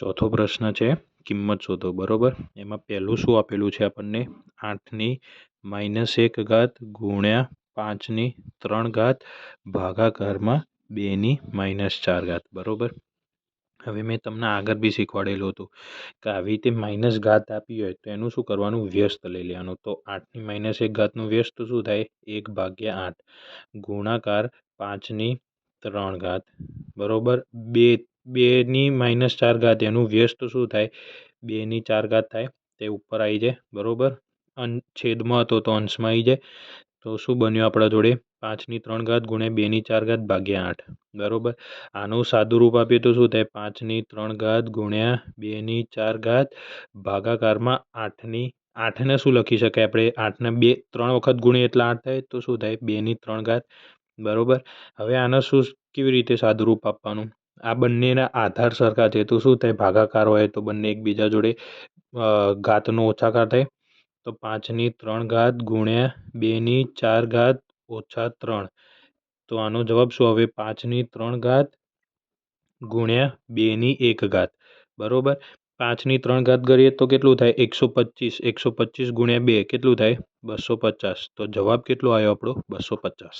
ચોથો પ્રશ્ન છે, કિંમત શોધો, બરોબર? એમાં પહેલું શું આપેલું છે આપણને? આઠની માઇનસ એક ઘાત ગુણ્યા પાંચની ત્રણ ઘાત ભાગાકારમાં બેની માઇનસ ચાર ઘાત, બરાબર? હવે મેં તમને આગળ બી શીખવાડેલું હતું કે આવી રીતે માઇનસ ઘાત આપી હોય તો એનું શું કરવાનું? વ્યસ્ત લઈ લેવાનું. તો આઠની માઇનસ એક ઘાતનું વ્યસ્ત શું થાય? એક ભાગ્યા આઠ ગુણાકાર પાંચની ત્રણ ઘાત, બરાબર? બે બેની માઇનસ ચાર ઘાત એનું વ્યસ્ત શું થાય? બેની ચાર ઘાત થાય, તે ઉપર આવી જાય, બરાબર? અન છેદમાં હતો તો અંશમાં આવી જાય. તો શું બન્યું આપણા જોડે? પાંચની ત્રણ ઘાત ગુણ્યા બેની ચાર ઘાત ભાગ્યા આઠ, બરાબર? આનું સાદું રૂપ આપીએ તો શું થાય? પાંચની ત્રણ ઘાત ગુણ્યા બેની ચાર ઘાત ભાગાકારમાં આઠની, આઠને શું લખી શકાય આપણે? આઠને બે, ત્રણ વખત ગુણીએ એટલે આઠ થાય, તો શું થાય? બેની ત્રણ ઘાત, બરાબર? હવે આને શું કેવી રીતે સાદુરૂપ આપવાનું? આ બંનેના આધાર સરખા છે. તો શું થાય? ભાગાકાર હોય તો બંને એકબીજા જોડે ઘાતનો ઓછાકાર થાય. તો પાંચની ત્રણ ઘાત ગુણ્યા બેની ચાર ઘાત ઓછા ત્રણ. તો આનો જવાબ શું હવે પાંચની ત્રણ ઘાત ગુણ્યા બેની એક ઘાત. બરાબર? પાંચની ત્રણ ઘાત કરીએ તો કેટલું થાય? એકસો પચીસ. એકસો પચીસ ગુણ્યા બે કેટલું થાય? બસો પચાસ. તો જવાબ કેટલો આવ્યો આપણો? બસો પચાસ.